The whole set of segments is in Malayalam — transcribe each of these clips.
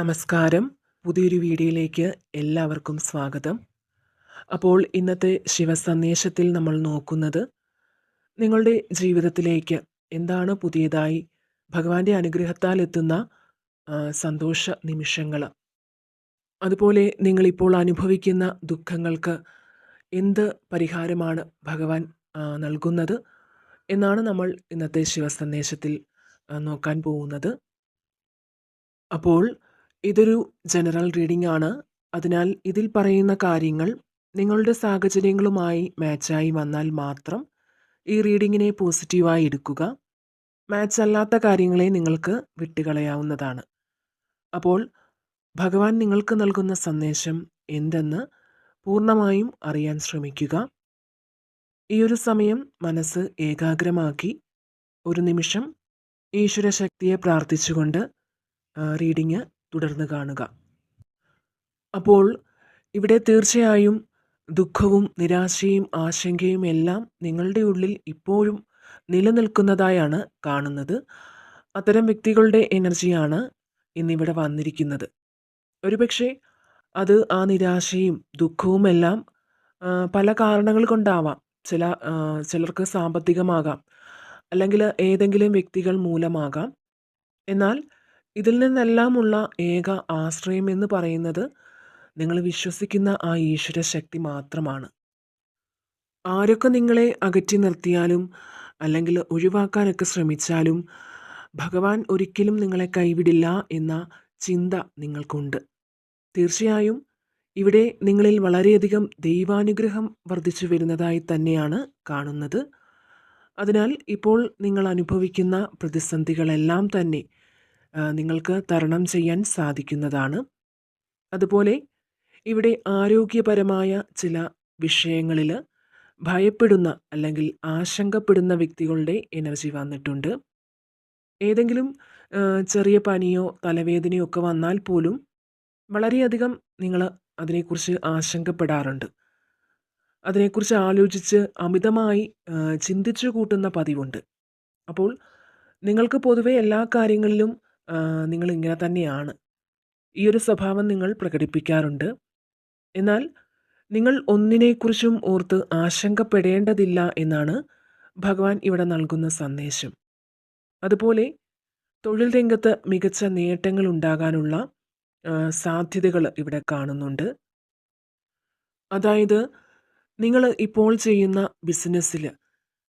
നമസ്കാരം. പുതിയൊരു വീഡിയോയിലേക്ക് എല്ലാവർക്കും സ്വാഗതം. അപ്പോൾ ഇന്നത്തെ ശിവസന്ദേശത്തിൽ നമ്മൾ നോക്കുന്നത് നിങ്ങളുടെ ജീവിതത്തിലേക്ക് എന്താണ് പുതിയതായി ഭഗവാന്റെ അനുഗ്രഹത്താൽ എത്തുന്ന സന്തോഷ നിമിഷങ്ങൾ. അതുപോലെ നിങ്ങളിപ്പോൾ അനുഭവിക്കുന്ന ദുഃഖങ്ങൾക്ക് എന്ത് പരിഹാരമാണ് ഭഗവാൻ നൽകുന്നത് എന്നാണ് നമ്മൾ ഇന്നത്തെ ശിവസന്ദേശത്തിൽ നോക്കാൻ പോകുന്നത്. അപ്പോൾ ഇതൊരു ജനറൽ റീഡിംഗ് ആണ്. അതിനാൽ ഇതിൽ പറയുന്ന കാര്യങ്ങൾ നിങ്ങളുടെ സാഹചര്യങ്ങളുമായി മാച്ചായി വന്നാൽ മാത്രം ഈ റീഡിങ്ങിനെ പോസിറ്റീവായി എടുക്കുക. മാച്ച് അല്ലാത്ത കാര്യങ്ങളെ നിങ്ങൾക്ക് വിട്ടുകളയാവുന്നതാണ്. അപ്പോൾ ഭഗവാൻ നിങ്ങൾക്ക് നൽകുന്ന സന്ദേശം എന്തെന്ന് പൂർണമായും അറിയാൻ ശ്രമിക്കുക. ഈ ഒരു സമയം മനസ്സ് ഏകാഗ്രമാക്കി ഒരു നിമിഷം ഈശ്വര ശക്തിയെ പ്രാർത്ഥിച്ചുകൊണ്ട് റീഡിങ് തുടർന്ന് കാണുക. അപ്പോൾ ഇവിടെ തീർച്ചയായും ദുഃഖവും നിരാശയും ആശങ്കയും എല്ലാം നിങ്ങളുടെ ഉള്ളിൽ ഇപ്പോഴും നിലനിൽക്കുന്നതായാണ് കാണുന്നത്. അത്തരം വ്യക്തികളുടെ എനർജിയാണ് ഇന്നിവിടെ വന്നിരിക്കുന്നത്. ഒരുപക്ഷെ അത് ആ നിരാശയും ദുഃഖവുമെല്ലാം പല കാരണങ്ങൾ കൊണ്ടാവാം. ചില ചിലർക്ക് സാമ്പത്തികമാകാം. അല്ലെങ്കിൽ ഏതെങ്കിലും വ്യക്തികൾ മൂലമാകാം. എന്നാൽ ഇതിൽ നിന്നെല്ലാമുള്ള ഏക ആശ്രയം എന്ന് പറയുന്നത് നിങ്ങൾ വിശ്വസിക്കുന്ന ആ ഈശ്വര ശക്തി മാത്രമാണ്. ആരൊക്കെ നിങ്ങളെ അകറ്റി നിർത്തിയാലും അല്ലെങ്കിൽ ഒഴിവാക്കാനൊക്കെ ശ്രമിച്ചാലും ഭഗവാൻ ഒരിക്കലും നിങ്ങളെ കൈവിടില്ല എന്ന ചിന്ത നിങ്ങൾക്കുണ്ട്. തീർച്ചയായും ഇവിടെ നിങ്ങളിൽ വളരെയധികം ദൈവാനുഗ്രഹം വർദ്ധിച്ചു വരുന്നതായി തന്നെയാണ് കാണുന്നത്. അതിനാൽ ഇപ്പോൾ നിങ്ങൾ അനുഭവിക്കുന്ന പ്രതിസന്ധികളെല്ലാം തന്നെ നിങ്ങൾക്ക് തരണം ചെയ്യാൻ സാധിക്കുന്നതാണ്. അതുപോലെ ഇവിടെ ആരോഗ്യപരമായ ചില വിഷയങ്ങളിൽ ഭയപ്പെടുന്ന അല്ലെങ്കിൽ ആശങ്കപ്പെടുന്ന വ്യക്തികളുടെ എനർജി വന്നിട്ടുണ്ട്. ഏതെങ്കിലും ചെറിയ പനിയോ തലവേദനയോ ഒക്കെ വന്നാൽ പോലും വളരെയധികം നിങ്ങൾ അതിനെക്കുറിച്ച് ആശങ്കപ്പെടാറുണ്ട്. അതിനെക്കുറിച്ച് ആലോചിച്ച് അമിതമായി ചിന്തിച്ചു കൂട്ടുന്ന പതിവുണ്ട്. അപ്പോൾ നിങ്ങൾക്ക് പൊതുവെ എല്ലാ കാര്യങ്ങളിലും നിങ്ങൾ ഇങ്ങനെ തന്നെയാണ്. ഈ ഒരു സ്വഭാവം നിങ്ങൾ പ്രകടിപ്പിക്കാറുണ്ട്. എന്നാൽ നിങ്ങൾ ഒന്നിനെക്കുറിച്ചും ഓർത്ത് ആശങ്കപ്പെടേണ്ടതില്ല എന്നാണ് ഭഗവാൻ ഇവിടെ നൽകുന്ന സന്ദേശം. അതുപോലെ തൊഴിൽ രംഗത്ത് മികച്ച നേട്ടങ്ങൾ ഉണ്ടാകാനുള്ള സാധ്യതകൾ ഇവിടെ കാണുന്നുണ്ട്. അതായത് നിങ്ങൾ ഇപ്പോൾ ചെയ്യുന്ന ബിസിനസ്സിൽ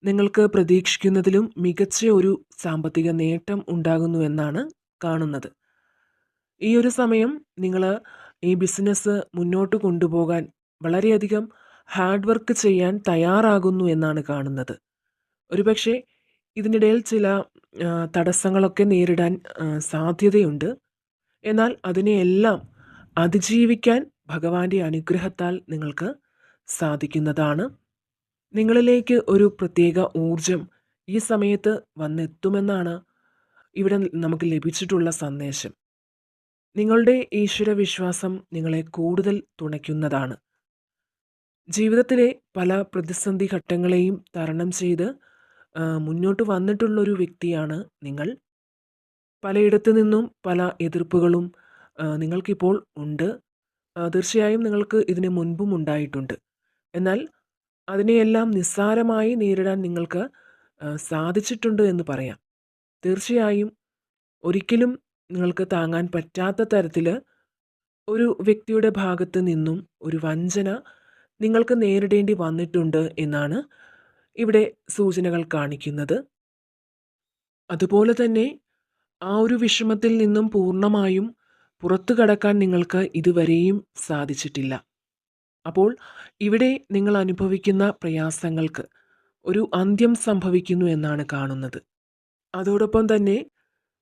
നിങ്ങൾക്ക് പ്രതീക്ഷിക്കുന്നതിലും മികച്ച ഒരു സാമ്പത്തിക നേട്ടം ഉണ്ടാകുന്നു എന്നാണ് കാണുന്നത്. ഈ ഒരു സമയം നിങ്ങൾ ഈ ബിസിനസ് മുന്നോട്ട് കൊണ്ടുപോകാൻ വളരെയധികം ഹാർഡ് വർക്ക് ചെയ്യാൻ തയ്യാറാകുന്നു എന്നാണ് കാണുന്നത്. ഒരുപക്ഷെ ഇതിനിടയിൽ ചില തടസ്സങ്ങളൊക്കെ നേരിടാൻ സാധ്യതയുണ്ട്. എന്നാൽ അതിനെയെല്ലാം അതിജീവിക്കാൻ ഭഗവാന്റെ അനുഗ്രഹത്താൽ നിങ്ങൾക്ക് സാധിക്കുന്നതാണ്. നിങ്ങളിലേക്ക് ഒരു പ്രത്യേക ഊർജം ഈ സമയത്ത് വന്നെത്തുമെന്നാണ് ഇവിടെ നമുക്ക് ലഭിച്ചിട്ടുള്ള സന്ദേശം. നിങ്ങളുടെ ഈശ്വരവിശ്വാസം നിങ്ങളെ കൂടുതൽ തുണയ്ക്കുന്നതാണ്. ജീവിതത്തിലെ പല പ്രതിസന്ധി ഘട്ടങ്ങളെയും തരണം ചെയ്ത് മുന്നോട്ട് വന്നിട്ടുള്ളൊരു വ്യക്തിയാണ് നിങ്ങൾ. പലയിടത്തു നിന്നും പല എതിർപ്പുകളും നിങ്ങൾക്കിപ്പോൾ ഉണ്ട്. തീർച്ചയായും നിങ്ങൾക്ക് ഇതിന് മുൻപും ഉണ്ടായിട്ടുണ്ട്. എന്നാൽ അതിനെയെല്ലാം നിസ്സാരമായി നേരിടാൻ നിങ്ങൾക്ക് സാധിച്ചിട്ടുണ്ട് എന്ന് പറയാം. തീർച്ചയായും ഒരിക്കലും നിങ്ങൾക്ക് താങ്ങാൻ പറ്റാത്ത തരത്തിൽ ഒരു വ്യക്തിയുടെ ഭാഗത്ത് നിന്നും ഒരു വഞ്ചന നിങ്ങൾക്ക് നേരിടേണ്ടി വന്നിട്ടുണ്ട് എന്നാണ് ഇവിടെ സൂചനകൾ കാണിക്കുന്നത്. അതുപോലെ തന്നെ ആ ഒരു വിഷമത്തിൽ നിന്നും പൂർണമായും പുറത്തു കടക്കാൻ നിങ്ങൾക്ക് ഇതുവരെയും സാധിച്ചിട്ടില്ല. അപ്പോൾ ഇവിടെ നിങ്ങൾ അനുഭവിക്കുന്ന പ്രയാസങ്ങൾക്ക് ഒരു അന്ത്യം സംഭവിക്കുന്നു എന്നാണ് കാണുന്നത്. അതോടൊപ്പം തന്നെ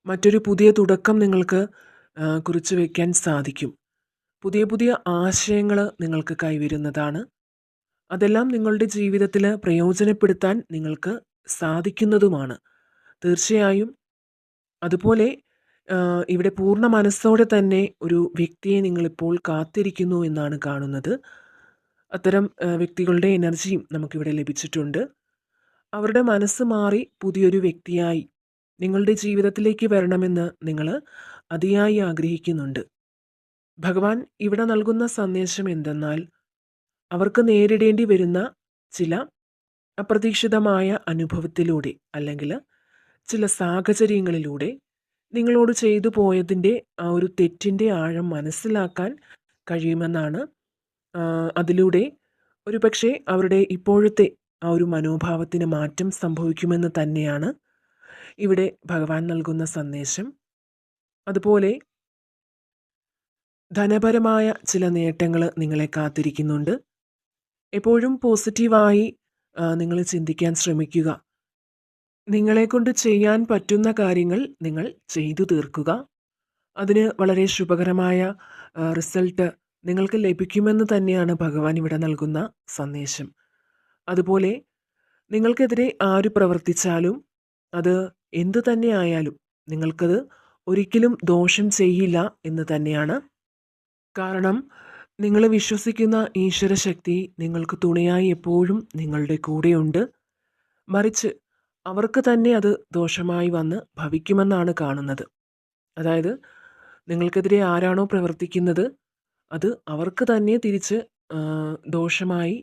മറ്റൊരു പുതിയ തുടക്കം നിങ്ങൾക്ക് കുറിച്ചു വയ്ക്കാൻ സാധിക്കും. പുതിയ പുതിയ ആശയങ്ങൾ നിങ്ങൾക്ക് കൈവരുന്നതാണ്. അതെല്ലാം നിങ്ങളുടെ ജീവിതത്തിൽ പ്രയോജനപ്പെടുത്താൻ നിങ്ങൾക്ക് സാധിക്കുന്നതുമാണ്. തീർച്ചയായും അതുപോലെ ഇവിടെ പൂർണ മനസ്സോടെ തന്നെ ഒരു വ്യക്തിയെ നിങ്ങളിപ്പോൾ കാത്തിരിക്കുന്നു എന്നാണ് കാണുന്നത്. അത്തരം വ്യക്തികളുടെ എനർജിയും നമുക്കിവിടെ ലഭിച്ചിട്ടുണ്ട്. അവരുടെ മനസ്സ് മാറി പുതിയൊരു വ്യക്തിയായി നിങ്ങളുടെ ജീവിതത്തിലേക്ക് വരണമെന്ന് നിങ്ങൾ അതിയായി ആഗ്രഹിക്കുന്നുണ്ട്. ഭഗവാൻ ഇവിടെ നൽകുന്ന സന്ദേശം എന്തെന്നാൽ അവർക്ക് നേരിടേണ്ടി വരുന്ന ചില അപ്രതീക്ഷിതമായ അനുഭവത്തിലൂടെ അല്ലെങ്കിൽ ചില സാഹചര്യങ്ങളിലൂടെ നിങ്ങളോട് ചെയ്തു പോയതിന്റെ ആ ഒരു തെറ്റിന്റെ ആഴം മനസ്സിലാക്കാൻ കഴിയുമെന്നാണ് അതിലൂടെ ഒരുപക്ഷെ അവരുടെ ഇപ്പോഴത്തെ ആ ഒരു മനോഭാവത്തിന് മാറ്റം സംഭവിക്കുമെന്ന് തന്നെയാണ് ഇവിടെ ഭഗവാൻ നൽകുന്ന സന്ദേശം. അതുപോലെ ധനപരമായ ചില നേട്ടങ്ങൾ നിങ്ങളെ കാത്തിരിക്കുന്നുണ്ട്. എപ്പോഴും പോസിറ്റീവായി നിങ്ങൾ ചിന്തിക്കാൻ ശ്രമിക്കുക. നിങ്ങളെ കൊണ്ട് ചെയ്യാൻ പറ്റുന്ന കാര്യങ്ങൾ നിങ്ങൾ ചെയ്തു തീർക്കുക. അതിന് വളരെ ശുഭകരമായ റിസൾട്ട് നിങ്ങൾക്ക് ലഭിക്കുമെന്ന് തന്നെയാണ് ഭഗവാൻ ഇവിടെ നൽകുന്ന സന്ദേശം. അതുപോലെ നിങ്ങൾക്കെതിരെ ആര് പ്രവർത്തിച്ചാലും അത് എന്തു തന്നെ ആയാലും നിങ്ങൾക്കത് ഒരിക്കലും ദോഷം ചെയ്യില്ല എന്ന് തന്നെയാണ്. കാരണം നിങ്ങൾ വിശ്വസിക്കുന്ന ഈശ്വരശക്തി നിങ്ങൾക്ക് തുണയായി എപ്പോഴും നിങ്ങളുടെ കൂടെയുണ്ട്. മറിച്ച് അവർക്ക് തന്നെ അത് ദോഷമായി വന്ന് ഭവിക്കുമെന്നാണ് കാണുന്നത്. അതായത് നിങ്ങൾക്കെതിരെ ആരാണോ പ്രവർത്തിക്കുന്നത് അത് അവർക്ക് തന്നെ തിരിച്ച് ദോഷമായി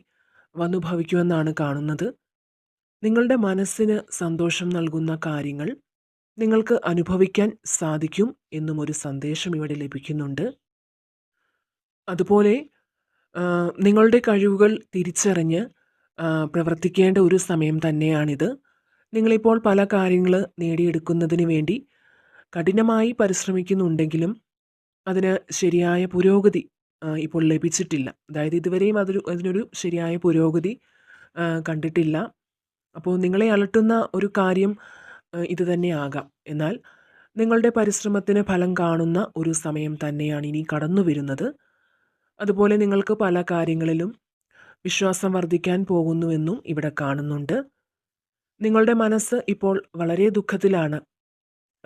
വന്നു ഭവിക്കുമെന്നാണ് കാണുന്നത്. നിങ്ങളുടെ മനസ്സിന് സന്തോഷം നൽകുന്ന കാര്യങ്ങൾ നിങ്ങൾക്ക് അനുഭവിക്കാൻ സാധിക്കും എന്നും ഒരു സന്ദേശം ഇവിടെ ലഭിക്കുന്നുണ്ട്. അതുപോലെ നിങ്ങളുടെ കഴിവുകൾ തിരിച്ചറിഞ്ഞ് പ്രവർത്തിക്കേണ്ട ഒരു സമയം തന്നെയാണിത്. നിങ്ങളിപ്പോൾ പല കാര്യങ്ങൾ നേടിയെടുക്കുന്നതിന് വേണ്ടി കഠിനമായി പരിശ്രമിക്കുന്നുണ്ടെങ്കിലും അതിന് ശരിയായ പുരോഗതി ഇപ്പോൾ ലഭിച്ചിട്ടില്ല. അതായത് ഇതുവരെയും അതൊരു അതിനൊരു ശരിയായ പുരോഗതി കണ്ടിട്ടില്ല. അപ്പോൾ നിങ്ങളെ അലട്ടുന്ന ഒരു കാര്യം ഇത് തന്നെയാകാം എന്നാൽ നിങ്ങളുടെ പരിശ്രമത്തിന് ഫലം കാണുന്ന ഒരു സമയം തന്നെയാണ് ഇനി കടന്നു വരുന്നത്. അതുപോലെ നിങ്ങൾക്ക് പല കാര്യങ്ങളിലും വിശ്വാസം വർദ്ധിക്കാൻ പോകുന്നുവെന്നും ഇവിടെ കാണുന്നുണ്ട്. നിങ്ങളുടെ മനസ്സ് ഇപ്പോൾ വളരെ ദുഃഖത്തിലാണ്.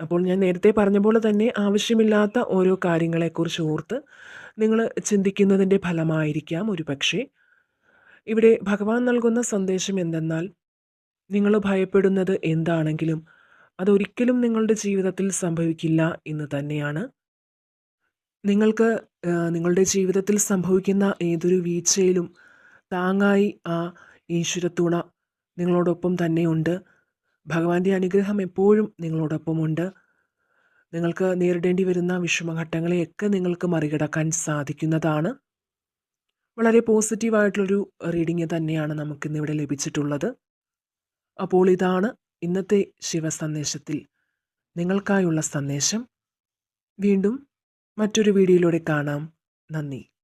അപ്പോൾ ഞാൻ നേരത്തെ പറഞ്ഞ പോലെ തന്നെ ആവശ്യമില്ലാത്ത ഓരോ കാര്യങ്ങളെക്കുറിച്ച് ഓർത്ത് നിങ്ങൾ ചിന്തിക്കുന്നതിന്റെ ഫലമായിരിക്കാം ഒരു പക്ഷേ ഇവിടെ ഭഗവാൻ നൽകുന്ന സന്ദേശം എന്തെന്നാൽ നിങ്ങൾ ഭയപ്പെടുന്നത് എന്താണെങ്കിലും അതൊരിക്കലും നിങ്ങളുടെ ജീവിതത്തിൽ സംഭവിക്കില്ല എന്ന് തന്നെയാണ്. നിങ്ങൾക്ക് നിങ്ങളുടെ ജീവിതത്തിൽ സംഭവിക്കുന്ന ഏതൊരു വീഴ്ചയിലും താങ്ങായി ആ ഈശ്വരത്തുണ നിങ്ങളോടൊപ്പം തന്നെയുണ്ട് ഭഗവാന്റെ അനുഗ്രഹം എപ്പോഴും നിങ്ങളോടൊപ്പമുണ്ട് നിങ്ങൾക്ക് നേരിടേണ്ടി വരുന്ന വിഷമഘട്ടങ്ങളെയൊക്കെ നിങ്ങൾക്ക് മറികടക്കാൻ സാധിക്കുന്നതാണ്. വളരെ പോസിറ്റീവായിട്ടുള്ളൊരു റീഡിങ് തന്നെയാണ് നമുക്കിന്നിവിടെ ലഭിച്ചിട്ടുള്ളത്. അപ്പോൾ ഇതാണ് ഇന്നത്തെ ശിവസന്ദേശത്തിൽ നിങ്ങൾക്കായുള്ള സന്ദേശം. വീണ്ടും മറ്റൊരു വീഡിയോയിലൂടെ കാണാം. നന്ദി.